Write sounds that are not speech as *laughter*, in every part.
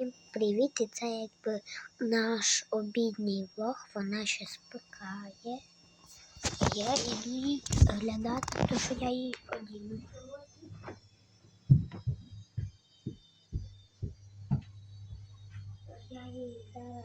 Всім привіт! І це якби наш обідній влог. Вона ще спекає. Я іду її глядати, то що я їй одіну. Я її зараз.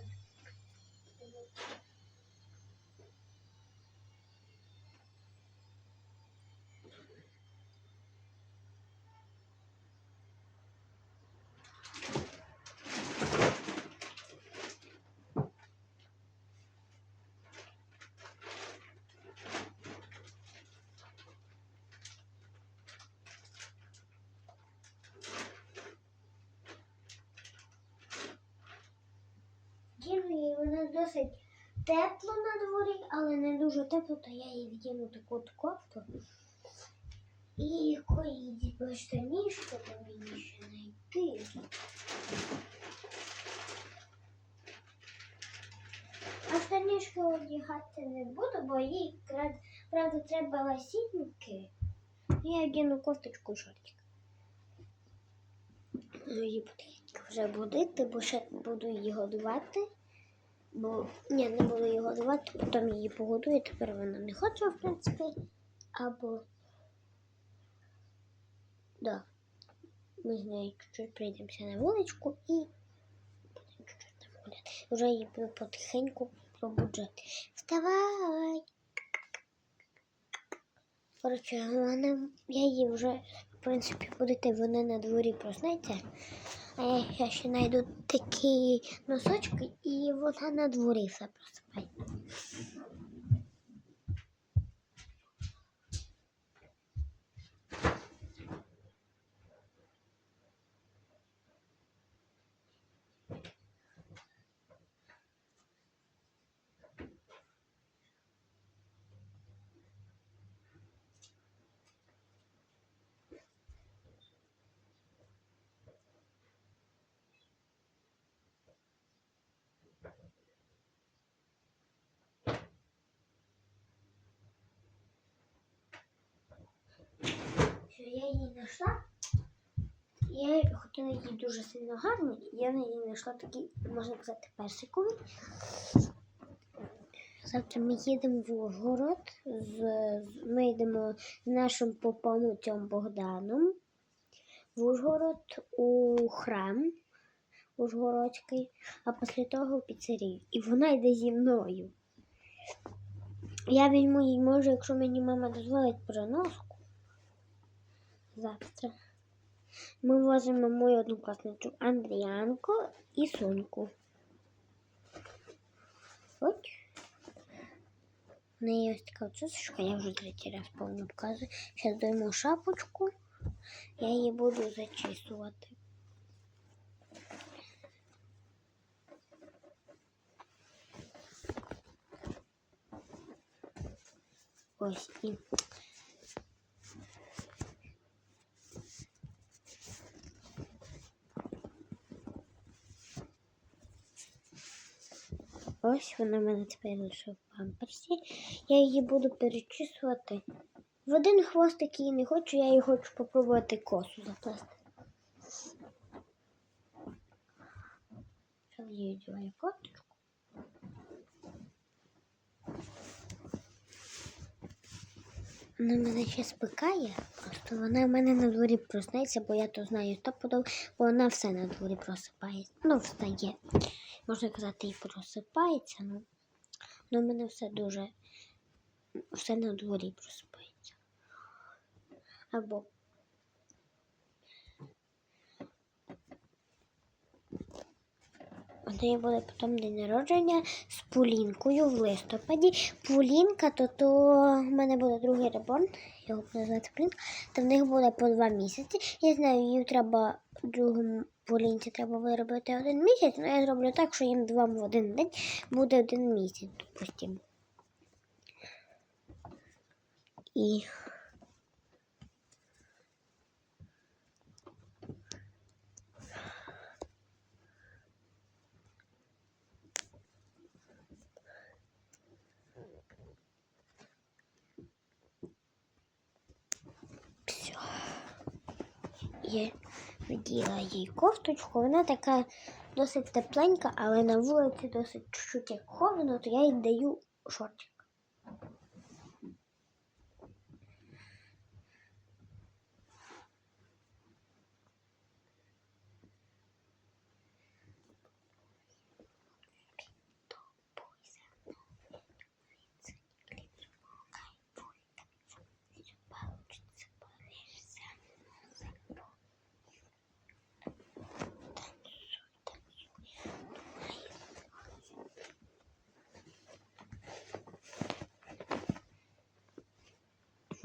Діну їй вона досить тепло на дворі, але не дуже тепло, то я їй вдіну таку кофту. І коїді штанішки, то мені ще знайти. А штанішки одягати не буду, бо їй правда треба ласінки. Я одягну кофточку і шортик. Ну, її потрібно вже будити, бо ще буду її годувати. Бо ні, не буду її годувати, потім її погодую, тепер вона не хоче, в принципі. Або да. Ми з нею чуть-чуть прийдемося на вуличку і будемо чуть-чуть там гуляти. Вже її потихеньку пробуджати. Вставай! Коротше, вона, я її вже, в принципі, будете, вона на дворі проснеться. А я, я ще знайду такі носочки, і вона на дворі все просипає. що я її знайшла. Я хотіла її дуже сильно гарно, і я її знайшла такий, можна казати, персиковий. Завтра ми їдемо в Ужгород. З, ми йдемо з нашим попом отцем Богданом в Ужгород у храм Ужгородський, а після того в піцерію. І вона йде зі мною. Я візьму їй, може, якщо мені мама дозволить переноску завтра. Ми возимо мою однокласницю Андріанку і Соньку. От. В неї ось така цусочка, я вже третій раз повно показую. Зараз даємо шапочку, я її буду зачісувати. Ось і Ось вона в мене тепер лише в памперсі. Я її буду перечісувати. В один хвостик її не хочу, я її хочу попробувати косу заплести. Зараз її одягаю кофточку. Вона мене ще спекає, просто вона в мене на дворі проснеться, бо я то знаю стопудов, бо вона все на дворі просипається. Ну, встає. Можна казати, і просипається, ну, ну в мене все дуже все на дворі просипається. Або У неї буде потім день народження з Пулінкою в листопаді. Пулінка, то то в мене буде другий реборн, його буде звати то в них буде по два місяці. Я знаю, їм треба другому Пулінці треба виробити один місяць, але я зроблю так, що їм два в один день буде один місяць, допустимо. І Я наділа їй кофточку, вона така досить тепленька, але на вулиці досить чуть-чуть як холодно, то я їй даю шортик.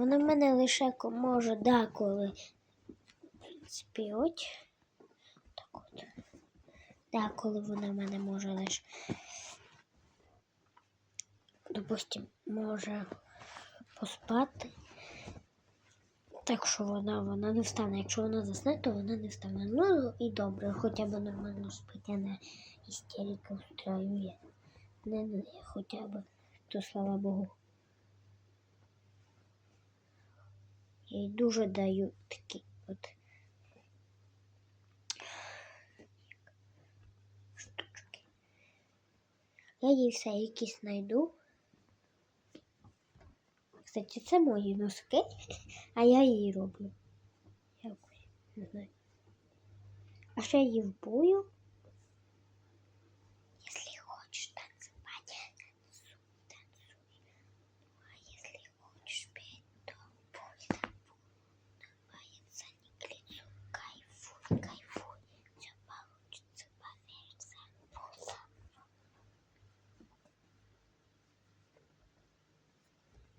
Вона в мене лише може деколи співать. Так от. Деколи вона в мене може лише. Допустим, може поспати. Так що вона, вона не встане. Якщо вона засне, то вона не встане. Ну і добре, хоча б нормально спить, а не істерика устраює. Не, не, хоча б, то слава Богу. Їй дуже даю такі от штучки. Я їй все якісь знайду. Кстати, це мої носки, *laughs* а я її роблю. Якось, не знаю. А ще її вбую.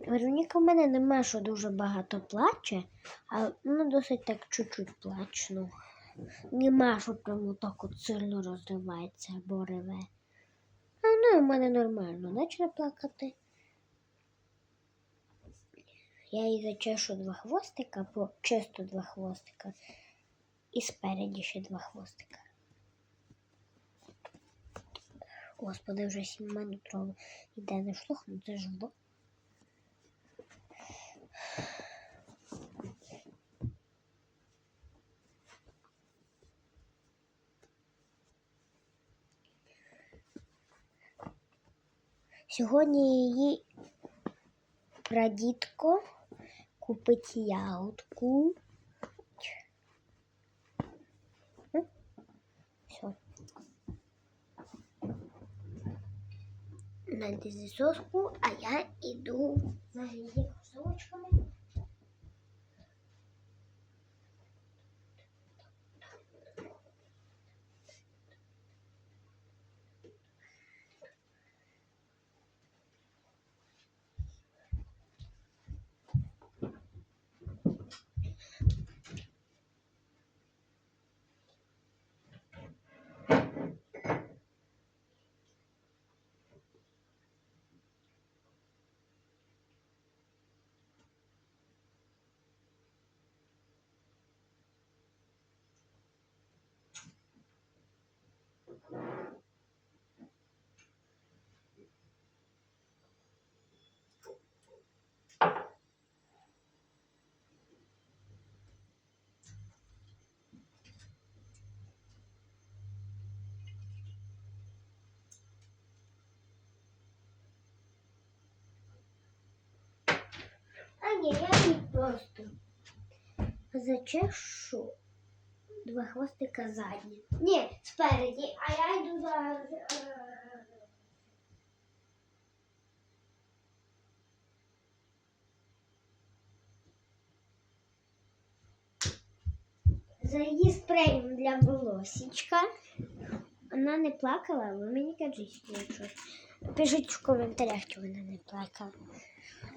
Вероніка в мене нема, що дуже багато плаче, а ну досить так чуть-чуть плаче. Ну. Нема, що прямо так от сильно розривається або реве. А ну, в мене нормально, почне плакати. Я їй зачешу два хвостика, бо чисто два хвостика. І спереді ще два хвостика. Господи, вже сім минут робить. Іде не ну ж влог. Сьогодні її прадідко купить ягодку. Все. Найди соску, а я іду за її кросовочками. А ні, я їй просто зачешу два хвостика задні. Ні, спереді, а я йду за. е, За її спреєм для волосічка. Вона не плакала, ви мені кажіть, якщо. Пишіть в коментарях, чи вона не плакала.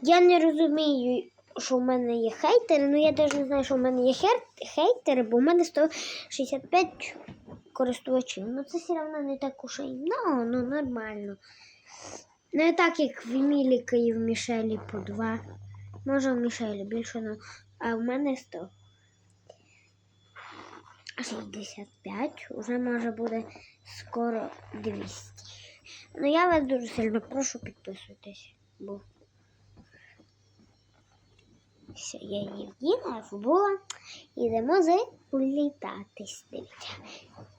Я не розумію, що в мене є хейтери, ну я навіть не знаю, що в мене є хер- хейтери, бо в мене 165 користувачів. Ну це все одно не так уж і ну, ну нормально. Не так, як в Еміліка і в Мішелі по два. Може в Мішелі більше, ну, а в мене 100. 65, уже може буде скоро 200. Ну я вас дуже сильно прошу підписуйтесь, бо Все, я її вділа, футбола. Ідемо з улітатись. Дивіться.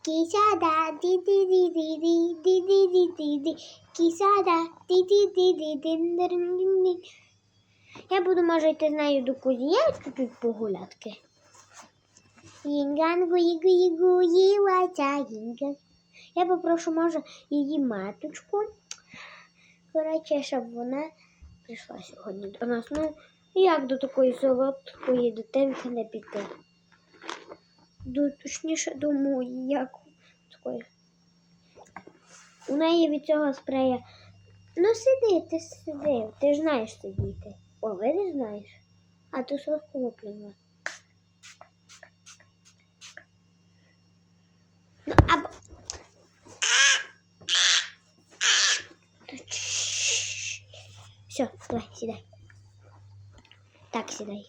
Кісяда, ді ді ді ді ді ді ді ді ді ді Кісяда, ді ді ді ді ді ді Я буду, може, йти з нею до кузія чуть-чуть погулятки. Їнгангу, їгу, їгу, їлася, їнга. Я попрошу, може, її маточку. Коротше, щоб вона прийшла сьогодні до нас. Ну, як до такої солодкої дитинки не піти? До, точніше думаю, як такої. У неї від цього спрея. Ну сиди, ти сиди, ти ж знаєш сидіти. О, видиш, знаєш? А то соску виплюнула. Ну, або... Все, давай, сідай. Taxi Day.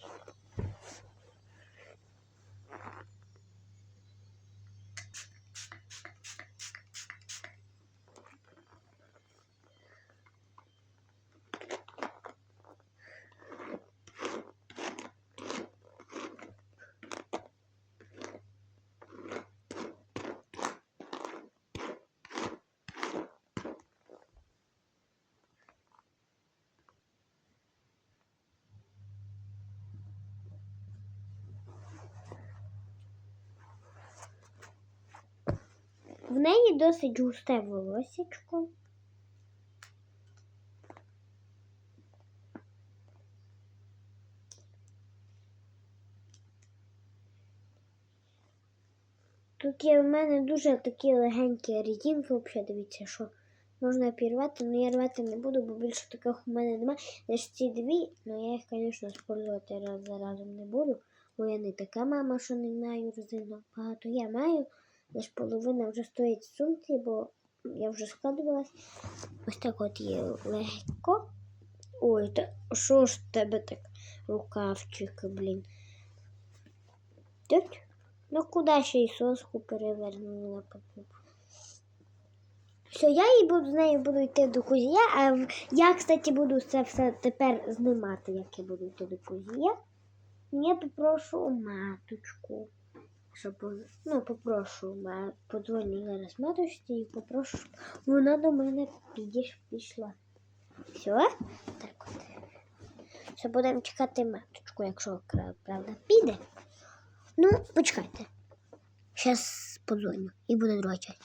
В неї досить густе волосечко. Тут є в мене дуже такі легенькі резинки, взагалі дивіться, що можна пірвати, але я рвати не буду, бо більше таких у мене немає. Лише ці дві, але я їх, звісно, спользувати раз за разом не буду, бо я не така мама, що не маю резинок. Багато я маю, лише половина вже стоїть в сумці, бо я вже складувалась. Ось так от є легко. Ой, та що ж в тебе так рукавчики, блін. Тут? Ну куди ще й соску перевернула папу? Все, я і буду з нею буду йти до кузія, а я, кстати, буду це все тепер знімати, як я буду йти до кузія. Я попрошу маточку, щоб ну, попрошу подзвоню зараз маточці і попрошу, щоб вона до мене підійш, пішла. Все? Так от. Все будемо чекати маточку, якщо правда піде. Ну, почекайте. Зараз подзвоню і буде друга часть.